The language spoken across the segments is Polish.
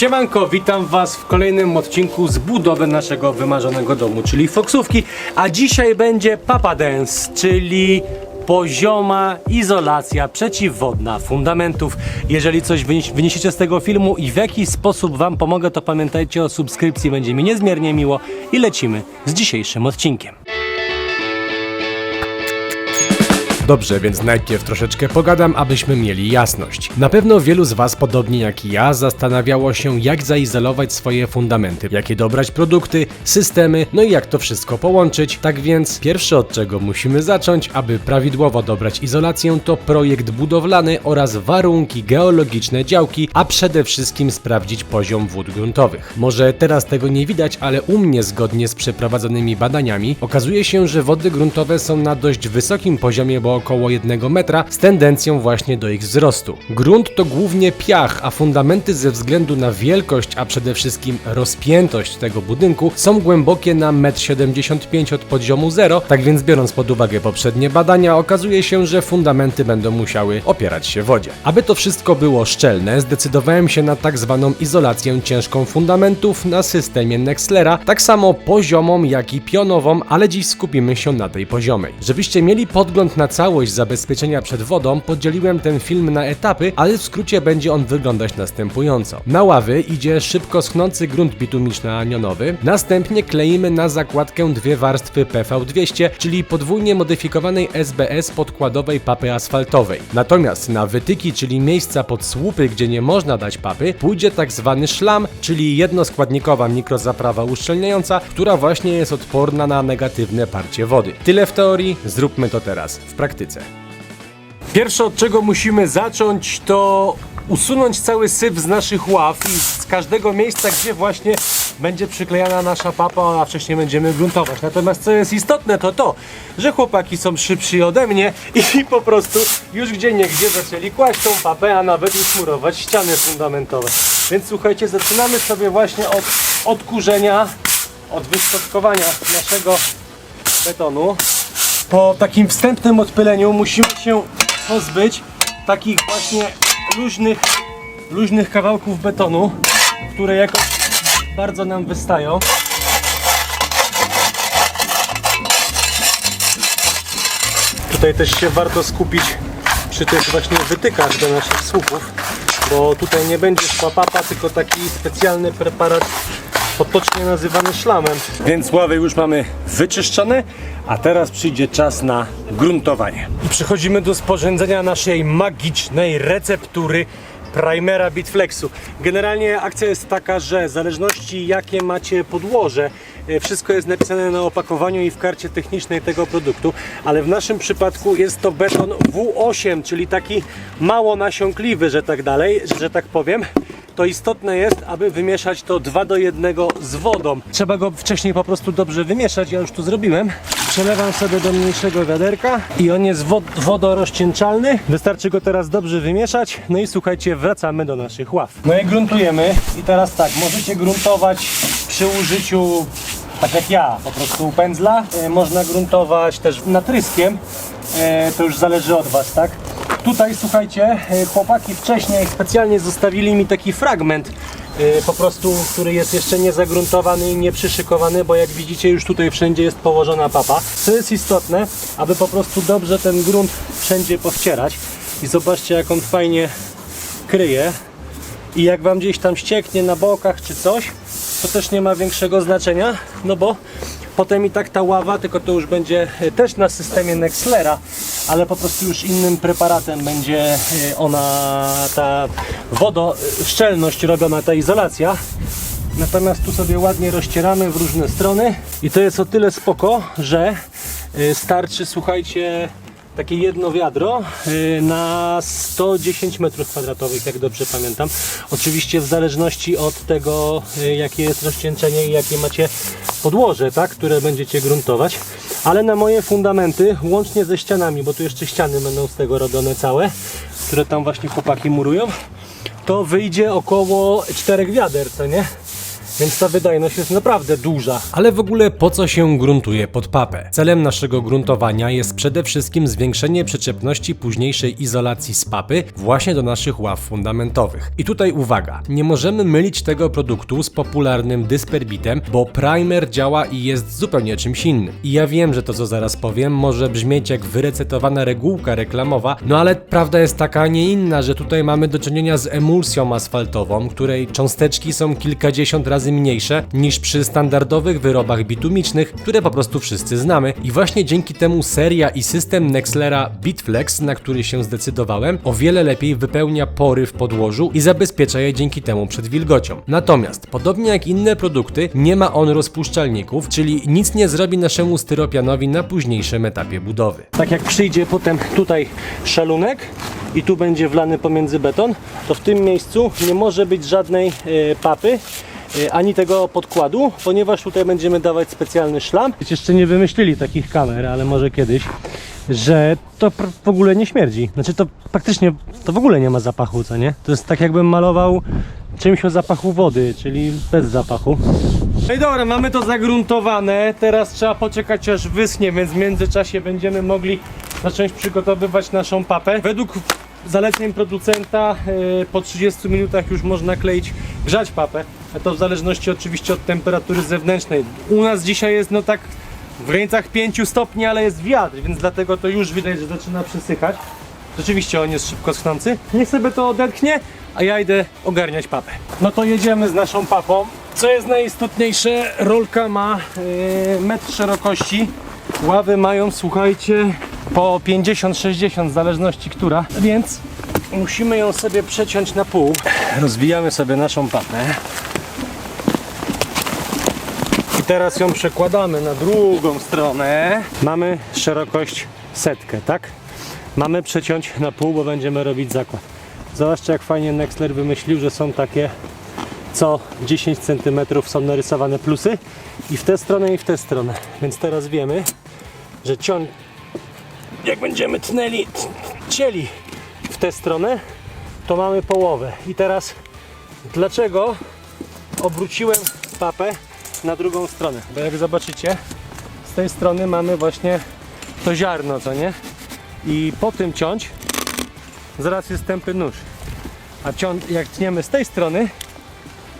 Siemanko, witam Was w kolejnym odcinku z budowy naszego wymarzonego domu, czyli Foksówki. A dzisiaj będzie Papa Dance, czyli pozioma izolacja przeciwwodna fundamentów. Jeżeli coś wynieś- wyniesiecie z tego filmu i w jakiś sposób Wam pomogę, to pamiętajcie o subskrypcji, będzie mi niezmiernie miło i lecimy z dzisiejszym odcinkiem. Dobrze, więc najpierw troszeczkę pogadam, abyśmy mieli jasność. Na pewno wielu z Was, podobnie jak i ja, zastanawiało się, jak zaizolować swoje fundamenty, jakie dobrać produkty, systemy, no i jak to wszystko połączyć. Tak więc, pierwsze od czego musimy zacząć, aby prawidłowo dobrać izolację, to projekt budowlany oraz warunki geologiczne działki, a przede wszystkim sprawdzić poziom wód gruntowych. Może teraz tego nie widać, ale u mnie, zgodnie z przeprowadzonymi badaniami, okazuje się, że wody gruntowe są na dość wysokim poziomie, bo około 1 metra, z tendencją właśnie do ich wzrostu. Grunt to głównie piach, a fundamenty ze względu na wielkość, a przede wszystkim rozpiętość tego budynku są głębokie na 1,75 m od poziomu zero, tak więc biorąc pod uwagę poprzednie badania, okazuje się, że fundamenty będą musiały opierać się wodzie. Aby to wszystko było szczelne, zdecydowałem się na tak zwaną izolację ciężką fundamentów na systemie Nexlera, tak samo poziomą jak i pionową, ale dziś skupimy się na tej poziomej. Żebyście mieli podgląd na całość zabezpieczenia przed wodą, podzieliłem ten film na etapy, ale w skrócie będzie on wyglądać następująco. Na ławy idzie szybko schnący grunt bitumiczno-anionowy, następnie kleimy na zakładkę dwie warstwy PV200, czyli podwójnie modyfikowanej SBS podkładowej papy asfaltowej. Natomiast na wytyki, czyli miejsca pod słupy, gdzie nie można dać papy, pójdzie tak zwany szlam, czyli jednoskładnikowa mikrozaprawa uszczelniająca, która właśnie jest odporna na negatywne parcie wody. Tyle w teorii, zróbmy to teraz w praktyce. Pierwsze od czego musimy zacząć to usunąć cały syf z naszych ław i z każdego miejsca, gdzie właśnie będzie przyklejana nasza papa, a wcześniej będziemy gruntować. Natomiast co jest istotne to to, że chłopaki są szybsi ode mnie i po prostu już gdzie niegdzie zaczęli kłaść tą papę, a nawet już ściany fundamentowe. Więc słuchajcie, zaczynamy sobie właśnie od odkurzenia, od wyszczotkowania naszego betonu. Po takim wstępnym odpyleniu musimy się pozbyć takich właśnie luźnych, luźnych kawałków betonu, które jakoś bardzo nam wystają. Tutaj też się warto skupić przy tych właśnie wytykach do naszych słupów, bo tutaj nie będzie szła papa, tylko taki specjalny preparat potocznie nazywany szlamem. Więc ławy już mamy wyczyszczone, a teraz przyjdzie czas na gruntowanie. I przechodzimy do sporządzenia naszej magicznej receptury primera Bitflexu. Generalnie akcja jest taka, że w zależności jakie macie podłoże, e, wszystko jest napisane na opakowaniu i w karcie technicznej tego produktu, ale w naszym przypadku jest to beton W8, czyli taki mało nasiąkliwy, że tak dalej, że tak powiem to istotne jest, aby wymieszać to 2 do 1 z wodą. Trzeba go wcześniej po prostu dobrze wymieszać, ja już tu zrobiłem. Przelewam sobie do mniejszego wiaderka i on jest wod wodorozcieńczalny. Wystarczy go teraz dobrze wymieszać. No i słuchajcie, wracamy do naszych ław. No i gruntujemy. I teraz tak, możecie gruntować przy użyciu tak jak ja, po prostu pędzla. E, Można gruntować też natryskiem. E, To już zależy od Was, tak? Tutaj słuchajcie, e, chłopaki wcześniej specjalnie zostawili mi taki fragment e, po prostu, który jest jeszcze nie zagruntowany i nie przyszykowany, bo jak widzicie już tutaj wszędzie jest położona papa. Co jest istotne, aby po prostu dobrze ten grunt wszędzie powcierać i zobaczcie jak on fajnie kryje i jak wam gdzieś tam ścieknie na bokach czy coś, to też nie ma większego znaczenia, no bo potem i tak ta ława, tylko to już będzie e, też na systemie Nexlera, ale po prostu już innym preparatem będzie e, ona, ta wodoszczelność robiona, ta izolacja. Natomiast tu sobie ładnie rozcieramy w różne strony i to jest o tyle spoko, że e, starczy, słuchajcie, takie jedno wiadro y, na 110 metrów kwadratowych, jak dobrze pamiętam. Oczywiście w zależności od tego, y, jakie jest rozcieńczenie i jakie macie podłoże, tak, które będziecie gruntować. Ale na moje fundamenty, łącznie ze ścianami, bo tu jeszcze ściany będą z tego robione całe, które tam właśnie chłopaki murują, to wyjdzie około 4 wiader, co nie? Więc ta wydajność jest naprawdę duża. Ale w ogóle po co się gruntuje pod papę? Celem naszego gruntowania jest przede wszystkim zwiększenie przyczepności późniejszej izolacji z papy właśnie do naszych ław fundamentowych. I tutaj uwaga, nie możemy mylić tego produktu z popularnym dysperbitem, bo primer działa i jest zupełnie czymś innym. I ja wiem, że to co zaraz powiem może brzmieć jak wyrecytowana regułka reklamowa, no ale prawda jest taka, a nie inna, że tutaj mamy do czynienia z emulsją asfaltową, której cząsteczki są kilkadziesiąt razy mniejsze niż przy standardowych wyrobach bitumicznych, które po prostu wszyscy znamy. I właśnie dzięki temu seria i system Nexlera Bitflex, na który się zdecydowałem, o wiele lepiej wypełnia pory w podłożu i zabezpiecza je dzięki temu przed wilgocią. Natomiast, podobnie jak inne produkty, nie ma on rozpuszczalników, czyli nic nie zrobi naszemu styropianowi na późniejszym etapie budowy. Tak jak przyjdzie potem tutaj szalunek i tu będzie wlany pomiędzy beton, to w tym miejscu nie może być żadnej e, papy ani tego podkładu, ponieważ tutaj będziemy dawać specjalny szlam. Jeszcze nie wymyślili takich kamer, ale może kiedyś, że to w ogóle nie śmierdzi. Znaczy to praktycznie to w ogóle nie ma zapachu, co nie? To jest tak jakbym malował czymś o zapachu wody, czyli bez zapachu. No i dobra, mamy to zagruntowane. Teraz trzeba poczekać aż wyschnie, więc w międzyczasie będziemy mogli zacząć przygotowywać naszą papę. Według zaleceń producenta yy, po 30 minutach już można kleić, grzać papę. A to w zależności oczywiście od temperatury zewnętrznej. U nas dzisiaj jest no tak w granicach 5 stopni, ale jest wiatr, więc dlatego to już widać, że zaczyna przysychać. Rzeczywiście on jest szybko schnący. Niech sobie to odetchnie, a ja idę ogarniać papę. No to jedziemy z naszą papą. Co jest najistotniejsze, rolka ma yy, metr szerokości. Ławy mają, słuchajcie, po 50-60 w zależności która, więc musimy ją sobie przeciąć na pół. Rozwijamy sobie naszą papę. Teraz ją przekładamy na drugą stronę. Mamy szerokość setkę, tak? Mamy przeciąć na pół, bo będziemy robić zakład. Zobaczcie jak fajnie Nexler wymyślił, że są takie co 10 cm są narysowane plusy i w tę stronę i w tę stronę. Więc teraz wiemy, że ciąg jak będziemy tnęli, cieli w tę stronę, to mamy połowę. I teraz dlaczego obróciłem papę na drugą stronę? Bo jak zobaczycie, z tej strony mamy właśnie to ziarno, co nie? I po tym ciąć zaraz jest tępy nóż. A cią, jak tniemy z tej strony,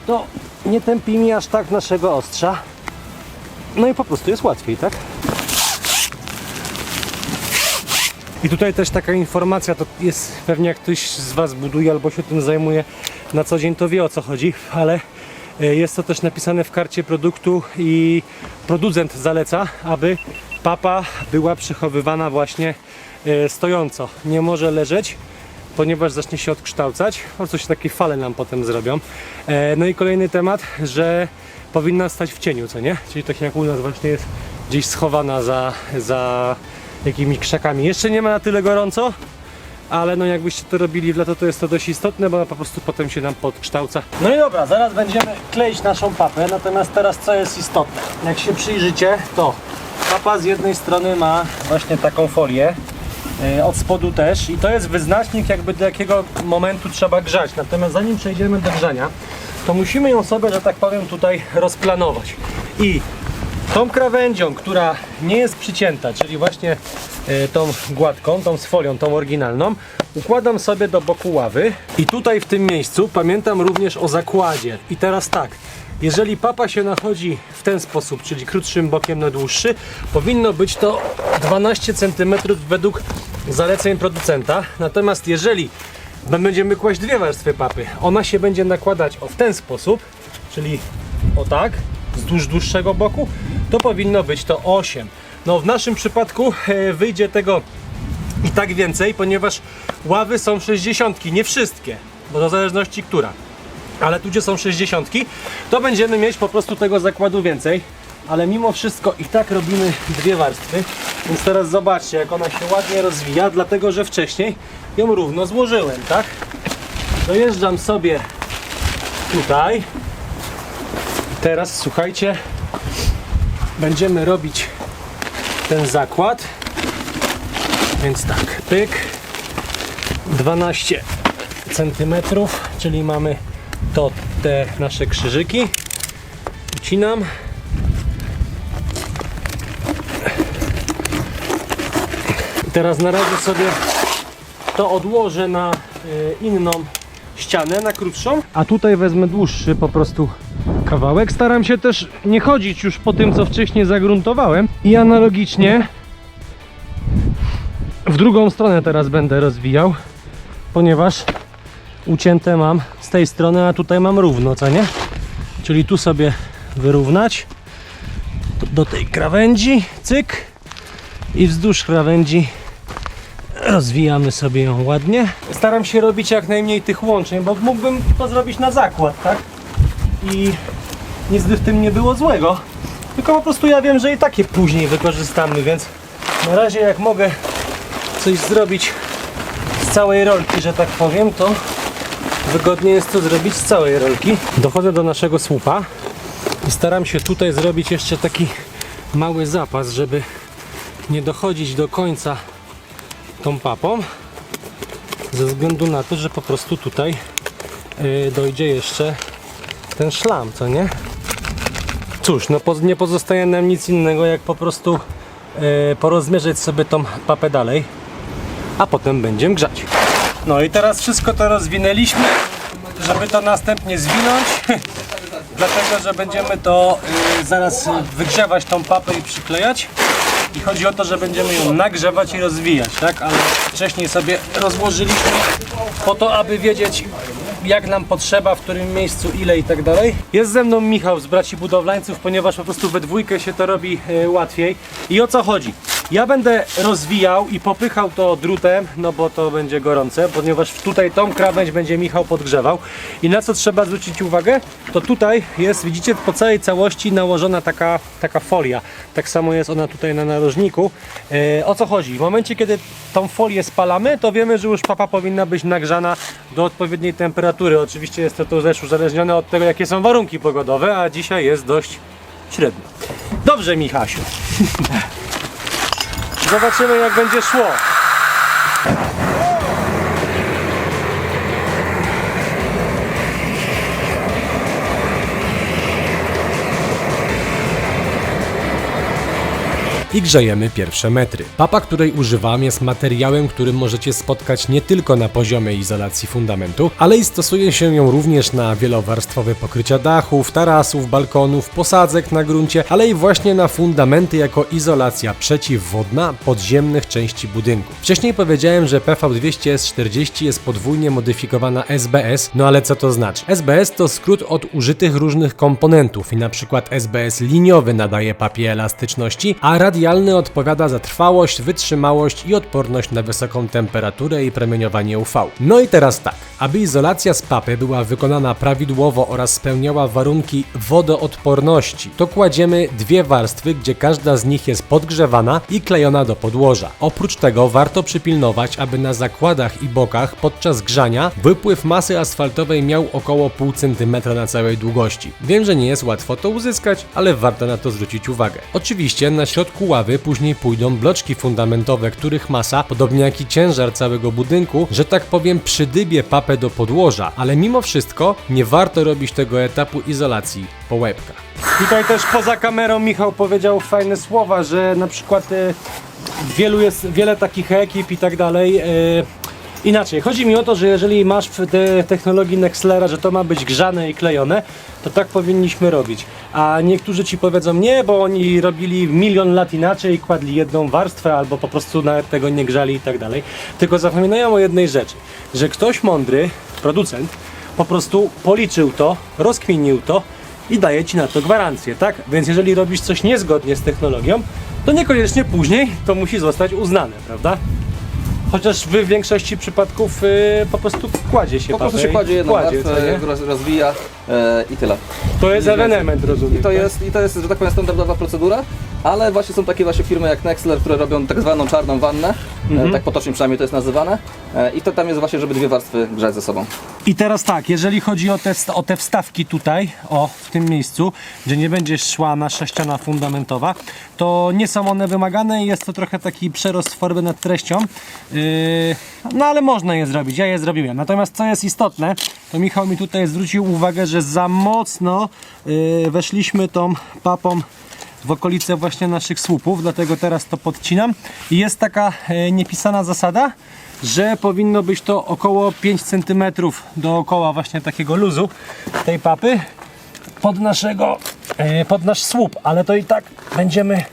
to nie tępi mi aż tak naszego ostrza. No i po prostu jest łatwiej, tak? I tutaj też taka informacja, to jest pewnie jak ktoś z Was buduje albo się tym zajmuje na co dzień, to wie o co chodzi, ale jest to też napisane w karcie produktu i producent zaleca, aby papa była przechowywana właśnie e, stojąco. Nie może leżeć, ponieważ zacznie się odkształcać, o coś takie fale nam potem zrobią. E, No i kolejny temat, że powinna stać w cieniu, co nie? Czyli tak jak u nas właśnie jest gdzieś schowana za, za jakimiś krzakami. Jeszcze nie ma na tyle gorąco, ale no jakbyście to robili w lato, to jest to dość istotne, bo ona po prostu potem się nam podkształca. No i dobra, zaraz będziemy kleić naszą papę, natomiast teraz co jest istotne? Jak się przyjrzycie, to papa z jednej strony ma właśnie taką folię, yy, od spodu też i to jest wyznacznik jakby do jakiego momentu trzeba grzać. Natomiast zanim przejdziemy do grzania, to musimy ją sobie, że tak powiem, tutaj rozplanować. I tą krawędzią, która nie jest przycięta, czyli właśnie tą gładką, tą z folią, tą oryginalną, układam sobie do boku ławy i tutaj w tym miejscu pamiętam również o zakładzie. I teraz tak, jeżeli papa się nachodzi w ten sposób, czyli krótszym bokiem na dłuższy, powinno być to 12 cm według zaleceń producenta. Natomiast jeżeli będziemy kłaść dwie warstwy papy, ona się będzie nakładać o w ten sposób, czyli o tak, wzdłuż dłuższego boku, to powinno być to 8. No w naszym przypadku e, wyjdzie tego i tak więcej, ponieważ ławy są 60, nie wszystkie, bo to w zależności która. Ale tu gdzie są 60, to będziemy mieć po prostu tego zakładu więcej. Ale mimo wszystko i tak robimy dwie warstwy. Więc teraz zobaczcie, jak ona się ładnie rozwija, dlatego że wcześniej ją równo złożyłem, tak? Dojeżdżam sobie tutaj. Teraz słuchajcie, będziemy robić ten zakład. Więc tak, pyk. 12 cm, czyli mamy to te nasze krzyżyki. odcinam. I teraz na razie sobie to odłożę na y, inną ścianę, na krótszą. A tutaj wezmę dłuższy po prostu kawałek. Staram się też nie chodzić już po tym, co wcześniej zagruntowałem. I analogicznie w drugą stronę teraz będę rozwijał, ponieważ ucięte mam z tej strony, a tutaj mam równo, co nie? Czyli tu sobie wyrównać do tej krawędzi, cyk i wzdłuż krawędzi rozwijamy sobie ją ładnie. Staram się robić jak najmniej tych łączeń, bo mógłbym to zrobić na zakład, tak? I nic by w tym nie było złego. Tylko po prostu ja wiem, że i takie później wykorzystamy, więc na razie jak mogę coś zrobić z całej rolki, że tak powiem, to wygodnie jest to zrobić z całej rolki. Dochodzę do naszego słupa i staram się tutaj zrobić jeszcze taki mały zapas, żeby nie dochodzić do końca tą papą ze względu na to, że po prostu tutaj yy, dojdzie jeszcze ten szlam, co nie? Cóż, no nie pozostaje nam nic innego jak po prostu yy, sobie tą papę dalej, a potem będziemy grzać. No i teraz wszystko to rozwinęliśmy, żeby to następnie zwinąć. Dlatego, że będziemy to y, zaraz wygrzewać tą papę i przyklejać. I chodzi o to, że będziemy ją nagrzewać i rozwijać, tak? Ale wcześniej sobie rozłożyliśmy po to, aby wiedzieć jak nam potrzeba, w którym miejscu, ile i tak dalej. Jest ze mną Michał z Braci Budowlańców, ponieważ po prostu we dwójkę się to robi e, łatwiej. I o co chodzi? Ja będę rozwijał i popychał to drutem, no bo to będzie gorące, ponieważ tutaj tą krawędź będzie Michał podgrzewał. I na co trzeba zwrócić uwagę? To tutaj jest, widzicie, po całej całości nałożona taka, taka folia. Tak samo jest ona tutaj na narożniku. E, o co chodzi? W momencie, kiedy tą folię spalamy, to wiemy, że już papa powinna być nagrzana do odpowiedniej temperatury. Oczywiście jest to tu też uzależnione od tego, jakie są warunki pogodowe, a dzisiaj jest dość średnio. Dobrze, Michasiu. Zobaczymy, jak będzie szło. I grzejemy pierwsze metry. Papa, której używam, jest materiałem, który możecie spotkać nie tylko na poziomie izolacji fundamentu, ale i stosuje się ją również na wielowarstwowe pokrycia dachów, tarasów, balkonów, posadzek na gruncie, ale i właśnie na fundamenty jako izolacja przeciwwodna podziemnych części budynku. Wcześniej powiedziałem, że PV200S40 jest podwójnie modyfikowana SBS, no ale co to znaczy? SBS to skrót od użytych różnych komponentów i na przykład SBS liniowy nadaje papie elastyczności, a radialny odpowiada za trwałość, wytrzymałość i odporność na wysoką temperaturę i promieniowanie UV. No i teraz tak, aby izolacja z papy była wykonana prawidłowo oraz spełniała warunki wodoodporności, to kładziemy dwie warstwy, gdzie każda z nich jest podgrzewana i klejona do podłoża. Oprócz tego warto przypilnować, aby na zakładach i bokach podczas grzania wypływ masy asfaltowej miał około pół centymetra na całej długości. Wiem, że nie jest łatwo to uzyskać, ale warto na to zwrócić uwagę. Oczywiście na środku ławy później pójdą bloczki fundamentowe, których masa, podobnie jak i ciężar całego budynku, że tak powiem przydybie papę do podłoża, ale mimo wszystko nie warto robić tego etapu izolacji po łebkach. Tutaj też poza kamerą Michał powiedział fajne słowa, że na przykład e, wielu jest, wiele takich ekip i tak dalej. E, inaczej, chodzi mi o to, że jeżeli masz w te technologii Nexlera, że to ma być grzane i klejone, to tak powinniśmy robić. A niektórzy ci powiedzą nie, bo oni robili milion lat inaczej, kładli jedną warstwę albo po prostu nawet tego nie grzali i tak dalej. Tylko zapominają o jednej rzeczy, że ktoś mądry, producent, po prostu policzył to, rozkminił to i daje ci na to gwarancję, tak? Więc jeżeli robisz coś niezgodnie z technologią, to niekoniecznie później to musi zostać uznane, prawda? Chociaż w większości przypadków y, po prostu kładzie się Po prostu się i kładzie jedną co warstwę, nie? roz, rozwija e, i tyle. To jest więcej. ewenement, rozumiem. I to tak? jest, i to jest, że tak powiem, standardowa procedura, ale właśnie są takie właśnie firmy jak Nextler, które robią tak zwaną czarną wannę, e, tak potocznie przynajmniej to jest nazywane e, i to tam jest właśnie, żeby dwie warstwy grzać ze sobą. I teraz tak, jeżeli chodzi o te, o te wstawki tutaj, o w tym miejscu, gdzie nie będzie szła nasza ściana fundamentowa, to nie są one wymagane i jest to trochę taki przerost formy nad treścią. Yy, no ale można je zrobić, ja je zrobiłem. Natomiast co jest istotne, to Michał mi tutaj zwrócił uwagę, że za mocno yy, weszliśmy tą papą w okolice właśnie naszych słupów, dlatego teraz to podcinam. I jest taka e, niepisana zasada, że powinno być to około 5 cm dookoła właśnie takiego luzu tej papy pod naszego, e, pod nasz słup, ale to i tak będziemy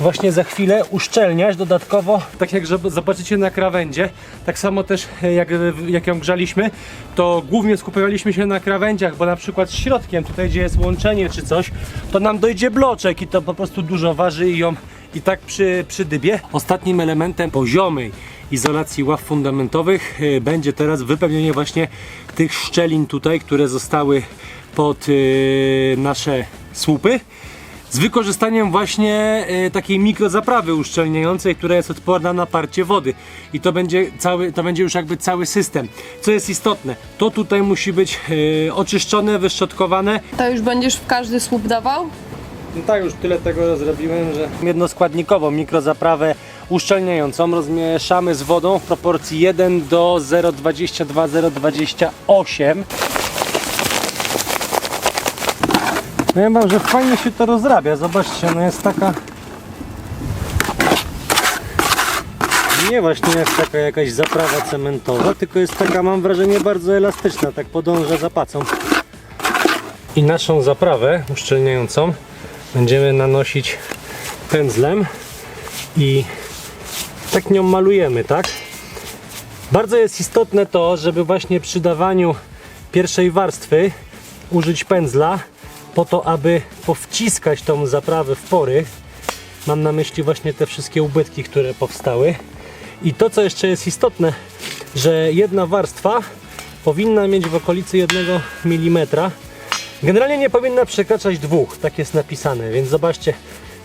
właśnie za chwilę uszczelniać dodatkowo, tak jak zobaczycie na krawędzie, tak samo też e, jak, jak ją grzaliśmy, to głównie skupialiśmy się na krawędziach, bo na przykład środkiem, tutaj gdzie jest łączenie czy coś, to nam dojdzie bloczek i to po prostu dużo waży i ją i tak przy, przydybie. Ostatnim elementem poziomej izolacji ław fundamentowych e, będzie teraz wypełnienie właśnie tych szczelin tutaj, które zostały pod e, nasze słupy z wykorzystaniem właśnie e, takiej mikrozaprawy uszczelniającej, która jest odporna na parcie wody i to będzie cały, to będzie już jakby cały system. Co jest istotne, to tutaj musi być e, oczyszczone, wyszczotkowane. To już będziesz w każdy słup dawał? No tak, już tyle tego zrobiłem, że jednoskładnikową mikrozaprawę uszczelniającą rozmieszamy z wodą w proporcji 1 do 0,22-0,28 No ja mam, że fajnie się to rozrabia, zobaczcie, no jest taka nie właśnie jest taka jakaś zaprawa cementowa, tylko jest taka, mam wrażenie, bardzo elastyczna, tak podąża za pacą. I naszą zaprawę uszczelniającą będziemy nanosić pędzlem i tak nią malujemy, tak? Bardzo jest istotne to, żeby właśnie przy dawaniu pierwszej warstwy użyć pędzla po to, aby powciskać tą zaprawę w pory. Mam na myśli właśnie te wszystkie ubytki, które powstały. I to, co jeszcze jest istotne, że jedna warstwa powinna mieć w okolicy 1 mm. Generalnie nie powinna przekraczać dwóch, tak jest napisane, więc zobaczcie,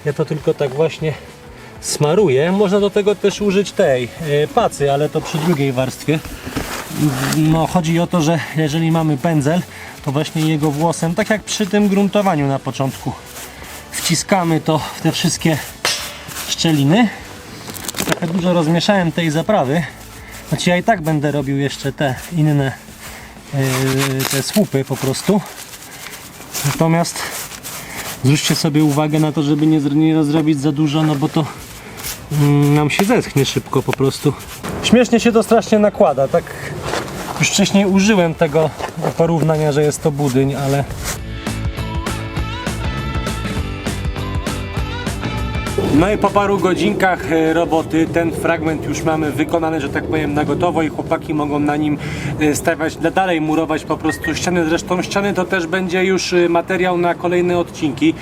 ja to tylko tak właśnie smaruję. Można do tego też użyć tej e, pacy, ale to przy drugiej warstwie. No, chodzi o to, że jeżeli mamy pędzel, to właśnie jego włosem, tak jak przy tym gruntowaniu na początku, wciskamy to w te wszystkie szczeliny. Trochę dużo rozmieszałem tej zaprawy. Znaczy ja i tak będę robił jeszcze te inne yy, te słupy po prostu. Natomiast zwróćcie sobie uwagę na to, żeby nie, nie rozrobić za dużo, no bo to mm, nam się zeschnie szybko po prostu. Śmiesznie się to strasznie nakłada, tak już wcześniej użyłem tego porównania, że jest to budyń, ale No i po paru godzinkach e, roboty ten fragment już mamy wykonany, że tak powiem, na gotowo i chłopaki mogą na nim e, stawiać, da- dalej murować po prostu ściany. Zresztą ściany to też będzie już e, materiał na kolejne odcinki.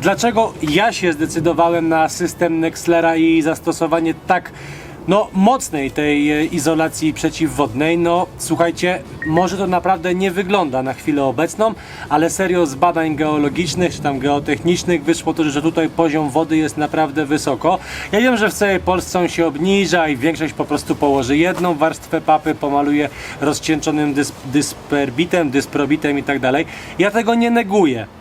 Dlaczego ja się zdecydowałem na system Nexlera i zastosowanie tak no, mocnej tej e, izolacji przeciwwodnej. No, słuchajcie, może to naprawdę nie wygląda na chwilę obecną, ale serio z badań geologicznych czy tam geotechnicznych wyszło to, że tutaj poziom wody jest naprawdę wysoko. Ja wiem, że w całej Polsce on się obniża i większość po prostu położy jedną warstwę papy, pomaluje rozcieńczonym dys dysperbitem, dysprobitem i tak dalej. Ja tego nie neguję.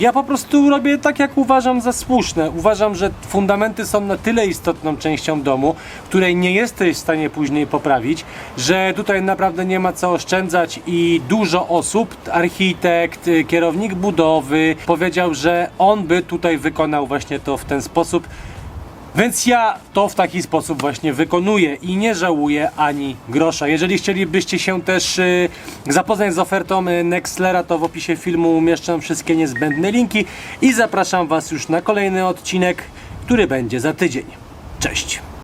Ja po prostu robię tak, jak uważam za słuszne. Uważam, że fundamenty są na tyle istotną częścią domu, której nie jesteś w stanie później poprawić, że tutaj naprawdę nie ma co oszczędzać i dużo osób, architekt, y, kierownik budowy powiedział, że on by tutaj wykonał właśnie to w ten sposób. Więc ja to w taki sposób właśnie wykonuję i nie żałuję ani grosza. Jeżeli chcielibyście się też y, zapoznać z ofertą y, Nextlera, to w opisie filmu umieszczam wszystkie niezbędne linki i zapraszam Was już na kolejny odcinek, który będzie za tydzień. Cześć!